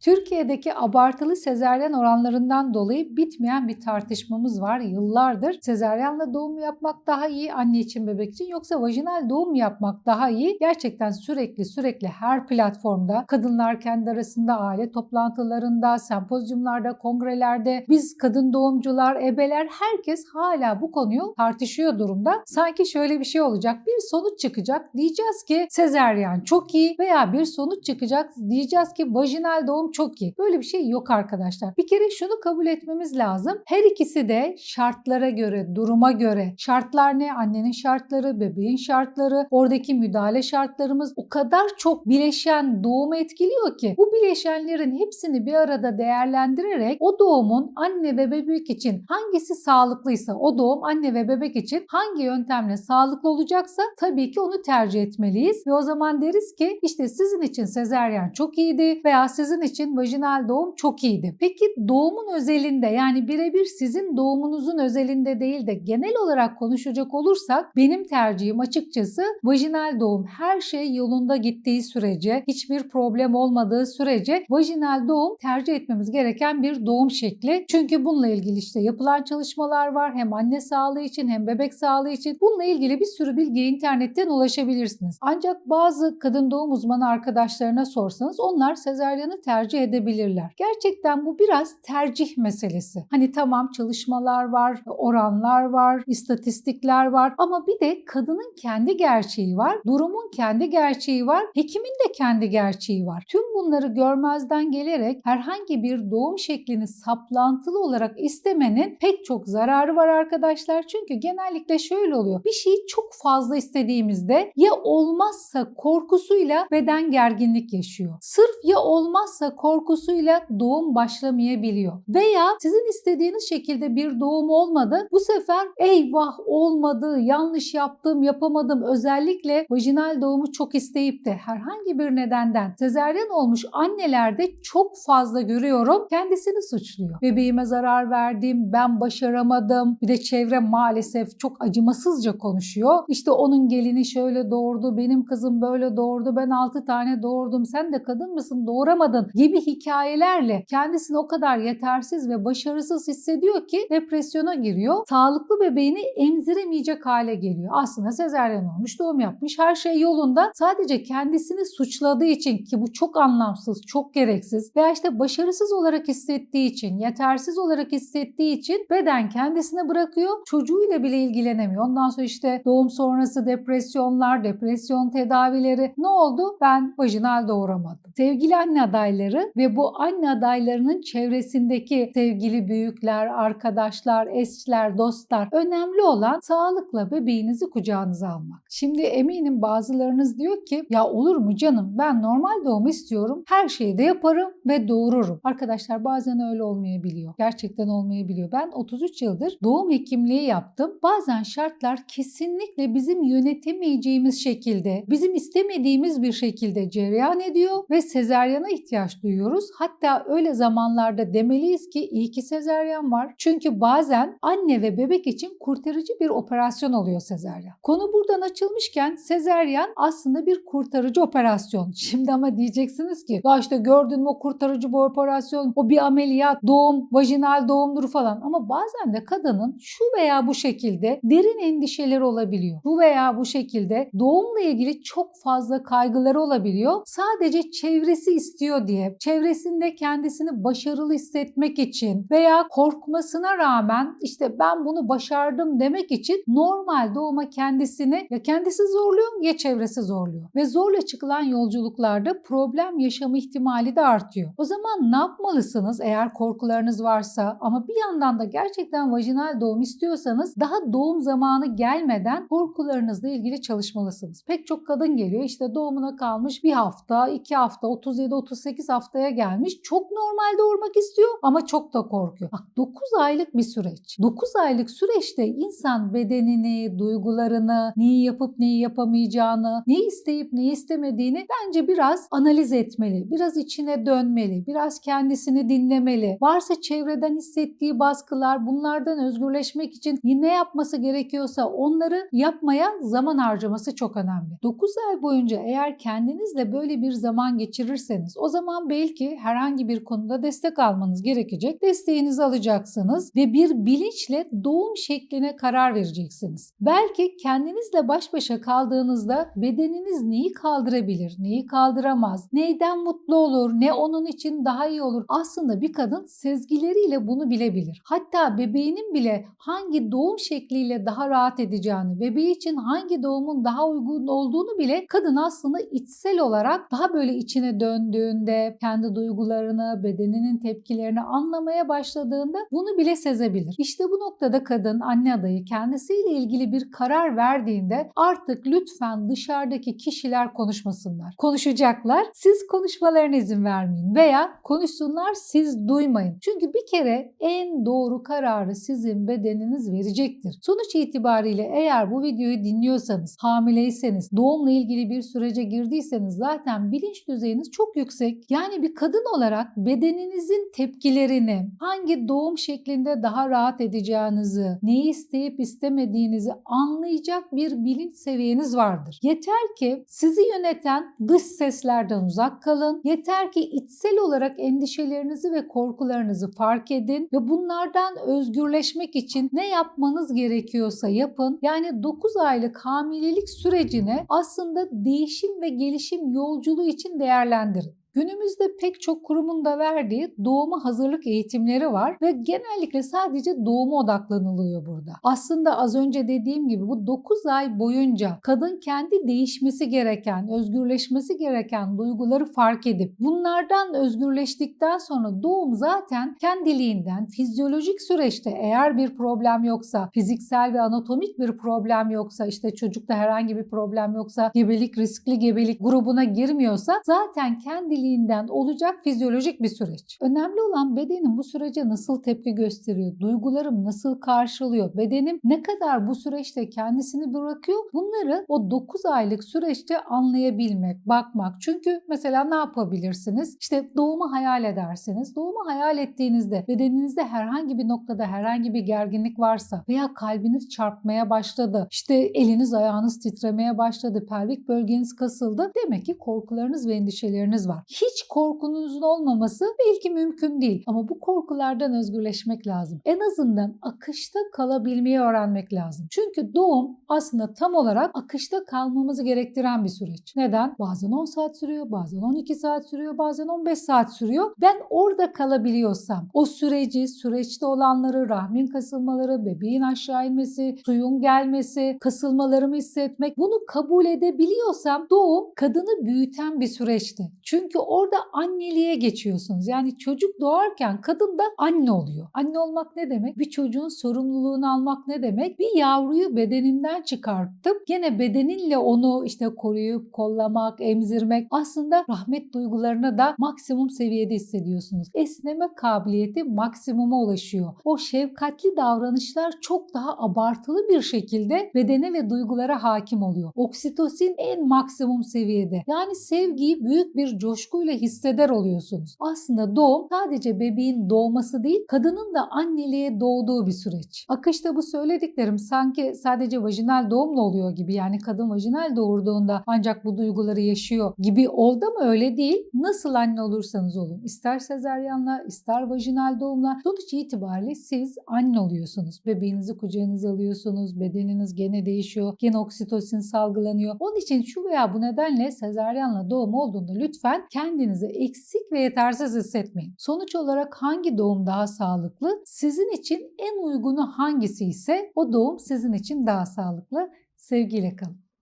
Türkiye'deki abartılı sezaryen oranlarından dolayı bitmeyen bir tartışmamız var yıllardır. Sezaryenle doğum yapmak daha iyi anne için bebek için yoksa vajinal doğum yapmak daha iyi? Gerçekten sürekli sürekli her platformda kadınlar kendi arasında aile toplantılarında, sempozyumlarda, kongrelerde biz kadın doğumcular, ebeler herkes hala bu konuyu tartışıyor durumda. Sanki şöyle bir şey olacak. Bir sonuç çıkacak. Diyeceğiz ki sezaryen çok iyi veya bir sonuç çıkacak. Diyeceğiz ki vajinal doğum çok iyi. Böyle bir şey yok arkadaşlar. Bir kere şunu kabul etmemiz lazım. Her ikisi de şartlara göre, duruma göre. Şartlar ne? Annenin şartları, bebeğin şartları, oradaki müdahale şartlarımız o kadar çok bileşen doğumu etkiliyor ki bu bileşenlerin hepsini bir arada değerlendirerek o doğumun anne ve bebek için hangisi sağlıklıysa o doğum anne ve bebek için hangi yöntemle sağlıklı olacaksa tabii ki onu tercih etmeliyiz ve o zaman deriz ki işte sizin için sezeryen çok iyiydi veya sizin için vajinal doğum çok iyiydi. Peki doğumun özelinde yani birebir sizin doğumunuzun özelinde değil de genel olarak konuşacak olursak benim tercihim açıkçası vajinal doğum her şey yolunda gittiği sürece hiçbir problem olmadığı sürece vajinal doğum tercih etmemiz gereken bir doğum şekli. Çünkü bununla ilgili işte yapılan çalışmalar var hem anne sağlığı için hem bebek sağlığı için. Bununla ilgili bir sürü bilgiye internetten ulaşabilirsiniz. Ancak bazı kadın doğum uzmanı arkadaşlarına sorsanız onlar sezaryanı tercih edebilirler. Gerçekten bu biraz tercih meselesi. Hani tamam çalışmalar var, oranlar var, istatistikler var ama bir de kadının kendi gerçeği var, durumun kendi gerçeği var, hekimin de kendi gerçeği var. Tüm bunları görmezden gelerek herhangi bir doğum şeklini saplantılı olarak istemenin pek çok zararı var arkadaşlar. Çünkü genellikle şöyle oluyor. Bir şeyi çok fazla istediğimizde ya olmazsa korkusuyla beden gerginlik yaşıyor. Sırf ya olmazsa korkusuyla doğum başlamayabiliyor. Veya sizin istediğiniz şekilde bir doğum olmadı. Bu sefer eyvah olmadı, yanlış yaptım, yapamadım. Özellikle vajinal doğumu çok isteyip de herhangi bir nedenden sezeryen olmuş annelerde çok fazla görüyorum. Kendisini suçluyor. Bebeğime zarar verdim, ben başaramadım. Bir de çevre maalesef çok acımasızca konuşuyor. İşte onun gelini şöyle doğurdu, benim kızım böyle doğurdu, ben 6 tane doğurdum, sen de kadın mısın doğuramadın gibi hikayelerle kendisini o kadar yetersiz ve başarısız hissediyor ki depresyona giriyor. Sağlıklı bebeğini emziremeyecek hale geliyor. Aslında sezeryen olmuş, doğum yapmış, her şey yolunda. Sadece kendisini suçladığı için ki bu çok anlamsız, çok gereksiz veya işte başarısız olarak hissettiği için, yetersiz olarak hissettiği için beden kendisine bırakıyor. Çocuğuyla bile ilgilenemiyor. Ondan sonra işte doğum sonrası depresyonlar, depresyon tedavileri. Ne oldu? Ben vajinal doğuramadım. Sevgili anne adayları ve bu anne adaylarının çevresindeki sevgili büyükler, arkadaşlar, eşler, dostlar önemli olan sağlıkla bebeğinizi kucağınıza almak. Şimdi eminim bazılarınız diyor ki ya olur mu canım ben normal doğum istiyorum her şeyi de yaparım ve doğururum. Arkadaşlar bazen öyle olmayabiliyor. Gerçekten olmayabiliyor. Ben 33 yıldır doğum hekimliği yaptım. Bazen şartlar kesinlikle bizim yönetemeyeceğimiz şekilde, bizim istemediğimiz bir şekilde cereyan ediyor ve sezeryana ihtiyaç duyuyoruz. Hatta öyle zamanlarda demeliyiz ki iyi ki sezeryan var. Çünkü bazen anne ve bebek için kurtarıcı bir operasyon oluyor sezeryan. Konu buradan açılmışken sezeryan aslında bir kurtarıcı operasyon. Şimdi ama diyeceksiniz ki ya işte gördün mü o kurtarıcı bu operasyon, o bir ameliyat, doğum, vajinal doğumdur falan. Ama bazen de kadının şu veya bu şekilde derin endişeleri olabiliyor. Bu veya bu şekilde doğumla ilgili çok fazla kaygıları olabiliyor. Sadece çevresi istiyor diye, çevresinde kendisini başarılı hissetmek için veya korkmasına rağmen işte ben bunu başardım demek için normal doğuma kendisini ya kendisi zorluyor ya çevresi zorluyor. Ve zorla çıkılan yolculuklarda problem yaşama ihtimali de artıyor. O zaman ne yapmalısınız eğer korkularınız varsa ama bir yandan da gerçekten vajinal doğum istiyorsanız daha doğum zamanı gelmeden korkularınızla ilgili çalışmalısınız. Pek çok kadın geliyor işte doğumuna kalmış bir hafta, iki hafta, 37-38 haftaya gelmiş. Çok normal doğurmak istiyor ama çok da korkuyor. Bak 9 aylık bir süreç. 9 aylık süreçte insan bedenini, duygularını, neyi yapıp neyi yapamayacağını, neyi isteyip neyi istemediğini bence biraz analiz etmeli. Biraz içine dönmeli. Biraz kendisini dinlemeli. Varsa çevreden hissettiği baskılar bunlardan özgürleşmek için ne yapması gerekiyorsa onları yapmaya zaman harcaması çok önemli. 9 ay boyunca eğer kendinizle böyle bir zaman geçirirseniz o zaman an belki herhangi bir konuda destek almanız gerekecek. Desteğinizi alacaksınız ve bir bilinçle doğum şekline karar vereceksiniz. Belki kendinizle baş başa kaldığınızda bedeniniz neyi kaldırabilir, neyi kaldıramaz, neyden mutlu olur, ne onun için daha iyi olur. Aslında bir kadın sezgileriyle bunu bilebilir. Hatta bebeğinin bile hangi doğum şekliyle daha rahat edeceğini, bebeği için hangi doğumun daha uygun olduğunu bile kadın aslında içsel olarak daha böyle içine döndüğünde, kendi duygularını, bedeninin tepkilerini anlamaya başladığında bunu bile sezebilir. İşte bu noktada kadın anne adayı kendisiyle ilgili bir karar verdiğinde artık lütfen dışarıdaki kişiler konuşmasınlar. Konuşacaklar. Siz konuşmalarına izin vermeyin veya konuşsunlar siz duymayın. Çünkü bir kere en doğru kararı sizin bedeniniz verecektir. Sonuç itibariyle eğer bu videoyu dinliyorsanız, hamileyseniz, doğumla ilgili bir sürece girdiyseniz zaten bilinç düzeyiniz çok yüksek. Yani bir kadın olarak bedeninizin tepkilerini, hangi doğum şeklinde daha rahat edeceğinizi, neyi isteyip istemediğinizi anlayacak bir bilinç seviyeniz vardır. Yeter ki sizi yöneten dış seslerden uzak kalın. Yeter ki içsel olarak endişelerinizi ve korkularınızı fark edin ve bunlardan özgürleşmek için ne yapmanız gerekiyorsa yapın. Yani 9 aylık hamilelik sürecini aslında değişim ve gelişim yolculuğu için değerlendirin. Günümüzde pek çok kurumun da verdiği doğuma hazırlık eğitimleri var ve genellikle sadece doğuma odaklanılıyor burada. Aslında az önce dediğim gibi bu 9 ay boyunca kadın kendi değişmesi gereken, özgürleşmesi gereken duyguları fark edip bunlardan özgürleştikten sonra doğum zaten kendiliğinden fizyolojik süreçte eğer bir problem yoksa, fiziksel ve anatomik bir problem yoksa, işte çocukta herhangi bir problem yoksa, gebelik riskli gebelik grubuna girmiyorsa zaten kendiliğinden olacak fizyolojik bir süreç. Önemli olan bedenim bu sürece nasıl tepki gösteriyor, duygularım nasıl karşılıyor, bedenim ne kadar bu süreçte kendisini bırakıyor bunları o 9 aylık süreçte anlayabilmek, bakmak. Çünkü mesela ne yapabilirsiniz? İşte doğumu hayal edersiniz. Doğumu hayal ettiğinizde bedeninizde herhangi bir noktada herhangi bir gerginlik varsa veya kalbiniz çarpmaya başladı, işte eliniz ayağınız titremeye başladı, pelvik bölgeniz kasıldı. Demek ki korkularınız ve endişeleriniz var. Hiç korkunuzun olmaması belki mümkün değil ama bu korkulardan özgürleşmek lazım. En azından akışta kalabilmeyi öğrenmek lazım. Çünkü doğum aslında tam olarak akışta kalmamızı gerektiren bir süreç. Neden? Bazen 10 saat sürüyor, bazen 12 saat sürüyor, bazen 15 saat sürüyor. Ben orada kalabiliyorsam o süreci, süreçte olanları, rahmin kasılmaları, bebeğin aşağı inmesi, suyun gelmesi, kasılmalarımı hissetmek bunu kabul edebiliyorsam doğum kadını büyüten bir süreçti. Çünkü orada anneliğe geçiyorsunuz. Yani çocuk doğarken kadın da anne oluyor. Anne olmak ne demek? Bir çocuğun sorumluluğunu almak ne demek? Bir yavruyu bedeninden çıkartıp gene bedeninle onu işte koruyup kollamak, emzirmek aslında rahmet duygularına da maksimum seviyede hissediyorsunuz. Esneme kabiliyeti maksimuma ulaşıyor. O şefkatli davranışlar çok daha abartılı bir şekilde bedene ve duygulara hakim oluyor. Oksitosin en maksimum seviyede. Yani sevgiyi büyük bir coşkuyla hisseder oluyorsunuz. Aslında doğum sadece bebeğin doğması değil, kadının da anneliğe doğduğu bir süreç. Akışta bu söylediklerim sanki sadece vajinal doğumla oluyor gibi. Yani kadın vajinal doğurduğunda ancak bu duyguları yaşıyor gibi oldu ama öyle değil. Nasıl anne olursanız olun. ister sezaryenle, ister vajinal doğumla sonuç itibariyle siz anne oluyorsunuz. Bebeğinizi kucağınıza alıyorsunuz. Bedeniniz gene değişiyor. Gene oksitosin salgılanıyor. Onun için şu veya bu nedenle sezaryenle doğum olduğunda lütfen kendinizi eksik ve yetersiz hissetmeyin. Sonuç olarak hangi doğum daha sağlıklı? Sizin için en uygunu hangisi ise o doğum sizin için daha sağlıklı. Sevgiyle kalın.